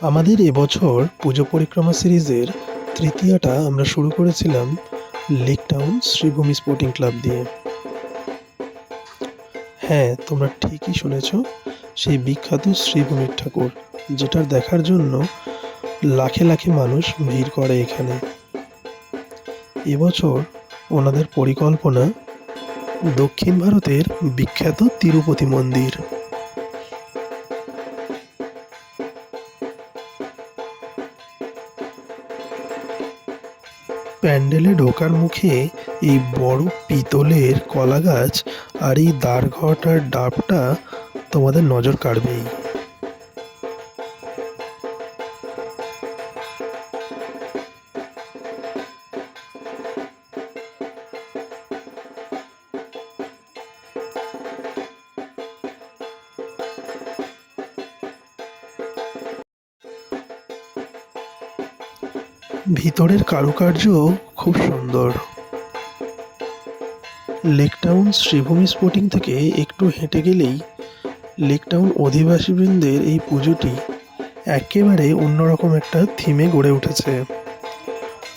আমাদের এবছর পুজো পরিক্রমা সিরিজের তৃতীয়টা আমরা শুরু করেছিলাম লেক টাউন শ্রীভূমি স্পোর্টিং ক্লাব দিয়ে। হ্যাঁ তোমরা ঠিকই শুনেছ, সেই বিখ্যাত শ্রীভূমির ঠাকুর, যেটার দেখার জন্য লাখে লাখে মানুষ ভিড় করে এখানে। এবছর ওনাদের পরিকল্পনা দক্ষিণ ভারতের বিখ্যাত তিরুপতি মন্দির। প্যান্ডেলে ঢোকার মুখে এই বড় পিতলের কলা গাছ আর এই দ্বারঘটার ডাবটা তোমাদের নজর কাড়বেই। ভিতরের কারুকার্য খুব সুন্দর। লেকটাউন শ্রীভূমি স্পোর্টিং থেকে একটু হেঁটে গেলেই লেকটাউন অধিবাসীবৃন্দের এই পুজোটি একেবারে অন্যরকম একটা থিমে গড়ে উঠেছে।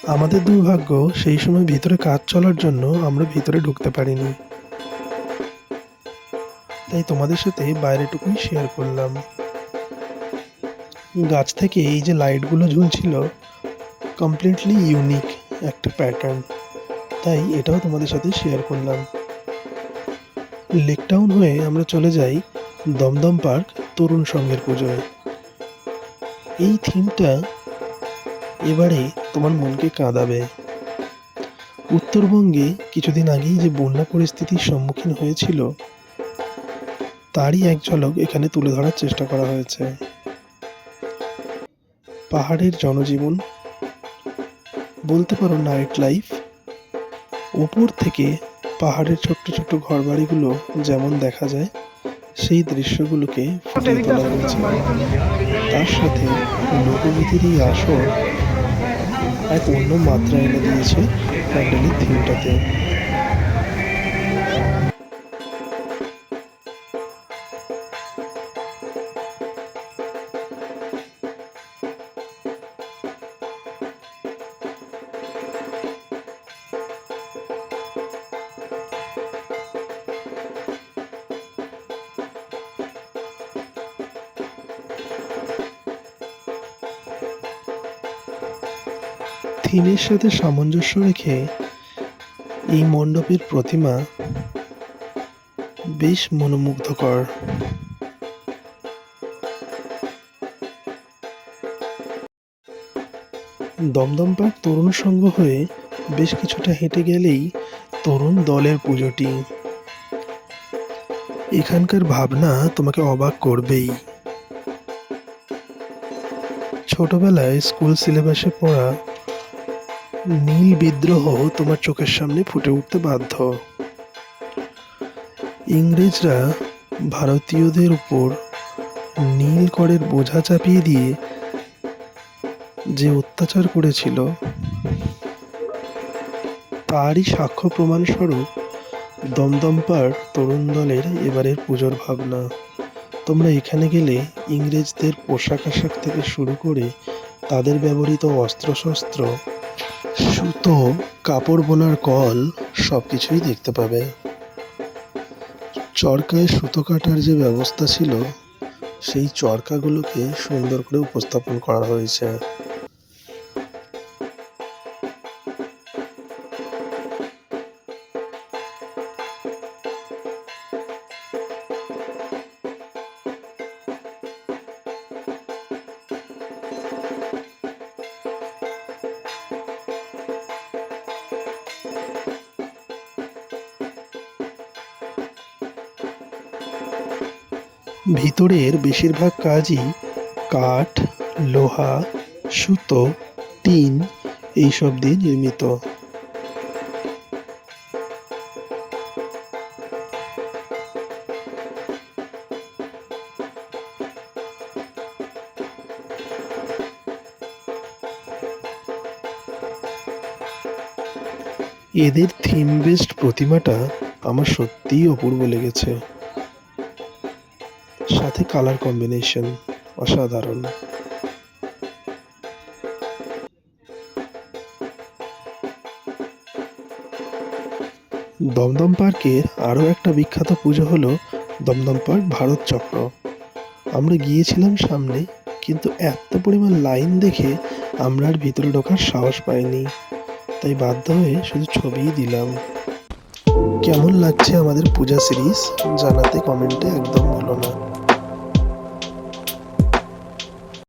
আমাদের দুর্ভাগ্য সেই সময় ভিতরে কাজ চলার জন্য আমরা ভিতরে ঢুকতে পারিনি। তাই তোমাদের সাথে বাইরেটুকুই শেয়ার করলাম। গাছ থেকে এই যে লাইটগুলো ঝুলছিল কমপ্লিটলি ইউনিক একটা প্যাটার্ন তাই এটাও তোমাদের সাথে শেয়ার করলাম। লেকটাউন হয়ে আমরা চলে যাই দমদম পার্ক তরুণ সঙ্গের পুজোয়। এই থিমটা এবারে তোমার মনকে কাঁদাবে। উত্তরবঙ্গে কিছুদিন আগেই যে বন্যা পরিস্থিতির সম্মুখীন হয়েছিল, তারই এক ঝলক এখানে তুলে ধরার চেষ্টা করা হয়েছে। পাহাড়ের জনজীবন বলতে পারো নাইট লাইফ উপর থেকে পাহাড়ের ছোট্ট ছোট্ট ঘরবাড়িগুলো যেমন দেখা যায় সেই দৃশ্যগুলোকে ফুটিয়ে তোলা হয়েছে। তার সাথে লোকগীতির এই আসর এক অন্য মাত্রা এনে দিয়েছে প্যান্ডেলের থিমটাতে। থিমের সাথে সামঞ্জস্য রেখে এই মণ্ডপের প্রতিমা বেশ মনোমুগ্ধকর। দমদম পার্ক তরুণ সংঘ হয়ে বেশ কিছুটা হেঁটে গেলেই তরুণ দলের পুজোটি। এখানকার ভাবনা তোমাকে অবাক করবেই। ছোটবেলায় স্কুল সিলেবাসে পড়া নীল বিদ্রোহ তোমার চোখের সামনে ফুটে উঠতে বাধ্য। ইংরেজরা ভারতীয়দের উপর নীল করের বোঝা চাপিয়ে দিয়ে যে অত্যাচার করেছিল, তারই সাক্ষ্য প্রমাণস্বরূপ দমদম পার্ক তরুণ দলের এবারের পুজোর ভাবনা। তোমরা এখানে গেলে ইংরেজদের পোশাক আশাক থেকে শুরু করে তাদের ব্যবহৃত অস্ত্রশস্ত্র সুতো, কাপড় বোনার কল সব কিছুই দেখতে পাবে। চরকায় সুতো কাটার যে ব্যবস্থা ছিল, সেই চরকাগুলোকে সুন্দর করে উপস্থাপন করা হয়েছে। ভিতরের বেশিরভাগ কাজই কাঠ, লোহা, সুতো, টিন এইসব দিয়ে নির্মিত। এদের থিম বেসড প্রতিমাটা আমার সত্যিই অপূর্ব লেগেছে। সাথে কালার কম্বিনেশন অসাধারণ। দমদম পার্কের আরও একটা বিখ্যাত পুজো হল দমদম পার্ক ভারত চক্র। আমরা গিয়েছিলাম সামনে, কিন্তু এত পরিমাণ লাইন দেখে আমরা আর ভিতরে ঢোকার সাহস পাইনি। তাই বাধ্য হয়ে শুধু ছবিই দিলাম। কেমন লাগছে আমাদের পূজা সিরিজ? জানাতে কমেন্টে একদম ভুলো না।